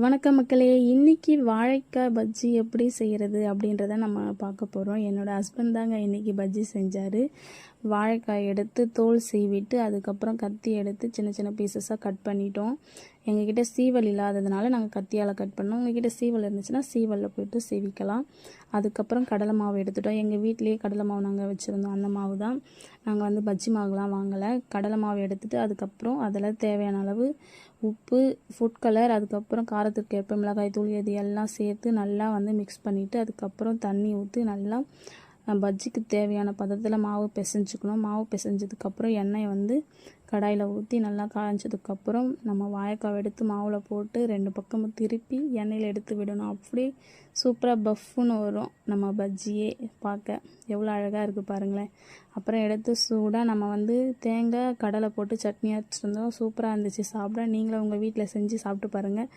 வணக்கம் மக்களே இன்றைக்கி வாழைக்காய் பஜ்ஜி எப்படி செய்கிறது அப்படின்றத நம்ம பார்க்க போகிறோம் என்னோட ஹஸ்பண்ட் தாங்க இன்னைக்கு பஜ்ஜி செஞ்சார். வாழைக்காய் எடுத்து தோல் சீவிட்டு அதுக்கப்புறம் கத்தி எடுத்து சின்ன சின்ன பீசஸாக கட் பண்ணிட்டோம். எங்ககிட்ட சீவல் இல்லாததுனால நாங்கள் கத்தியால் கட் பண்ணோம். உங்ககிட்ட சீவல் இருந்துச்சுன்னா சீவலில் போயிட்டு சீவிக்கலாம். அதுக்கப்புறம் கடலை மாவு எடுத்துட்டோம். எங்கள் வீட்லேயே கடலை மாவு நாங்கள் வச்சுருந்தோம். அந்த மாவு தான். நாங்கள் வந்து பஜ்ஜி மாவுலாம் வாங்கலை. கடலை மாவு எடுத்துகிட்டு அதுக்கப்புறம் அதில் தேவையான அளவு உப்பு ஃபுட் கலர் அதுக்கப்புறம் காரத்துக்கு ஏற்ப மிளகாய் தூள் இது எல்லாம் சேர்த்து நல்லா வந்து மிக்ஸ் பண்ணிவிட்டு அதுக்கப்புறம் தண்ணி ஊற்றி நல்லா பஜ்ஜிக்கு தேவையான பதத்தில் மாவு பிசைஞ்சுக்கணும். மாவு பிசைஞ்சதுக்கப்புறம் எண்ணெயை வந்து கடாயில் ஊற்றி நல்லா காய்ஞ்சதுக்கப்புறம் நம்ம வாயக்காய் எடுத்து மாவில் போட்டு ரெண்டு பக்கமும் திருப்பி எண்ணெயில் எடுத்து விடணும். அப்படியே சூப்பராக பஃப்னு வரும் நம்ம பஜ்ஜியே பார்க்க. எவ்வளோ அழகாக இருக்குது பாருங்களேன். அப்புறம் எடுத்து சூடாக நம்ம வந்து தேங்காய் கடலை போட்டு சட்னி அரைச்சிருந்தோம் சூப்பராக இருந்துச்சு. சாப்பிட நீங்களும் உங்கள் வீட்டில் செஞ்சு சாப்பிட்டு பாருங்கள்